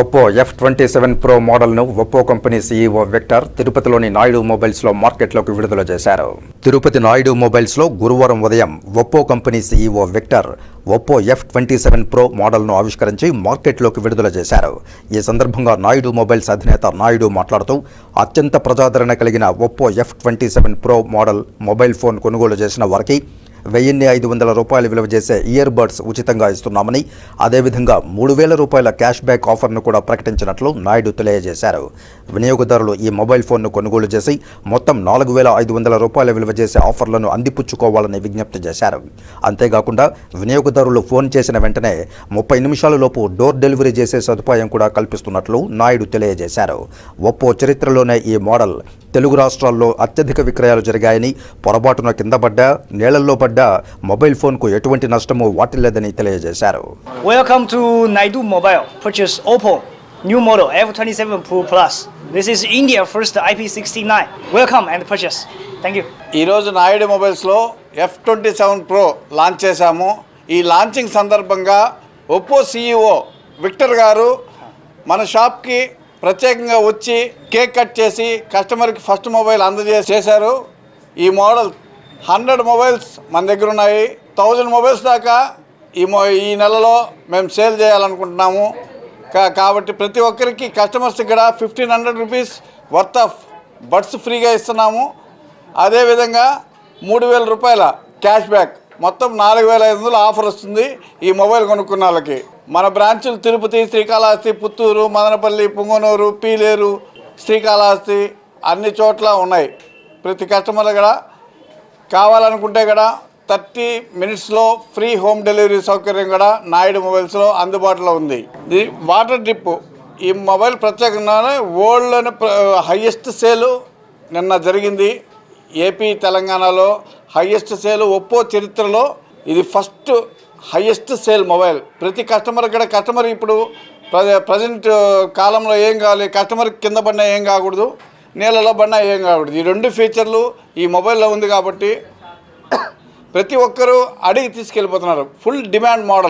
Oppo F twenty seven pro మోడల్ను Oppo company CEO Victor తిరుపతిలోని నాయుడు మొబైల్స్లో మార్కెట్లోకి విడుదల చేశారు. తిరుపతి నాయుడు మొబైల్స్లో గురువారం ఉదయం Oppo company CEO Victor Oppo F twenty seven pro మోడల్ను ఆవిష్కరించి మార్కెట్లోకి విడుదల చేశారు. ఈ సందర్భంగా నాయుడు మొబైల్స్ అధినేత నాయుడు మాట్లాడుతూ అత్యంత ప్రజాదరణ కలిగిన Oppo F twenty seven pro model mobile phone కొనుగోలు చేసిన వారికి వెయ్యిన్ని ఐదు వందల రూపాయలు విలువ చేసే ఇయర్ బడ్స్ ఉచితంగా ఇస్తున్నామని అదేవిధంగా మూడు వేల రూపాయల క్యాష్ బ్యాక్ ఆఫర్ను కూడా ప్రకటించినట్లు నాయుడు తెలియజేశారు. వినియోగదారులు ఈ మొబైల్ ఫోన్ను కొనుగోలు చేసి మొత్తం నాలుగు వేల ఐదు వందల రూపాయల విలువ చేసే ఆఫర్లను అందిపుచ్చుకోవాలని విజ్ఞప్తి చేశారు. అంతేకాకుండా వినియోగదారులు ఫోన్ చేసిన వెంటనే ముప్పై నిమిషాలలోపు డోర్ డెలివరీ చేసే సదుపాయం కూడా కల్పిస్తున్నట్లు నాయుడు తెలియజేశారు. ఒప్పో చరిత్రలోనే ఈ మోడల్ తెలుగు రాష్ట్రాల్లో అత్యధిక విక్రయాలు జరిగాయని పొరపాటున కింద పడ్డా నీళ్ళలో పడ్డా మొబైల్ ఫోన్కు ఎటువంటి నష్టమో వాటిల్లేదని తెలియజేశారు. Welcome to Naidu Mobile. Purchase Oppo. New model F27 Pro Plus. This is India first IP69. Welcome and purchase. Thank you. ఈరోజు Naidu మొబైల్స్లో F twenty seven pro launch చేశాము ఈ లాంచింగ్ సందర్భంగా ఒప్పో సీఈఓ విక్టర్ గారు మన షాప్కి ప్రత్యేకంగా వచ్చి కేక్ కట్ చేసి కస్టమర్కి ఫస్ట్ మొబైల్ అందజేసి చేశారు ఈ మోడల్ హండ్రెడ్ మొబైల్స్ మన దగ్గర ఉన్నాయి థౌజండ్ మొబైల్స్ దాకా ఈ మొ ఈ నెలలో మేము సేల్ చేయాలనుకుంటున్నాము కాబట్టి ప్రతి ఒక్కరికి కస్టమర్స్ ఇక్కడ fifteen hundred rupees worth of buds ఫ్రీగా ఇస్తున్నాము. అదేవిధంగా మూడు వేల రూపాయల క్యాష్ బ్యాక్ మొత్తం నాలుగు వేల ఐదు వందలు ఆఫర్ వస్తుంది ఈ మొబైల్ కొనుక్కున్న వాళ్ళకి. మన బ్రాంచులు తిరుపతి శ్రీకాళహస్తి పుత్తూరు మదనపల్లి పుంగనూరు పీలేరు శ్రీకాళహస్తి అన్ని చోట్ల ఉన్నాయి. ప్రతి కస్టమర్లు కూడా కావాలనుకుంటే కూడా థర్టీ మినిట్స్లో ఫ్రీ హోమ్ డెలివరీ సౌకర్యం కూడా నాయుడు మొబైల్స్లో అందుబాటులో ఉంది. ఇది వాటర్ డ్రిప్ ఈ మొబైల్ ప్రత్యేకంగానే వరల్డ్లోనే హయ్యెస్ట్ సేలు నిన్న జరిగింది. ఏపీ తెలంగాణలో హయ్యెస్ట్ సేల్ ఒప్పో చరిత్రలో ఇది ఫస్ట్ హయ్యెస్ట్ సేల్ మొబైల్. ప్రతి కస్టమర్ కూడా కస్టమర్ ఇప్పుడు ప్రజెంట్ కాలంలో ఏం కావాలి కస్టమర్ కింద పడినా ఏం కాకూడదు నీళ్ళలో పడినా ఏం కాకూడదు. ఈ రెండు ఫీచర్లు ఈ మొబైల్లో ఉంది కాబట్టి ప్రతి ఒక్కరూ అడిగి తీసుకెళ్ళిపోతున్నారు. Full demand model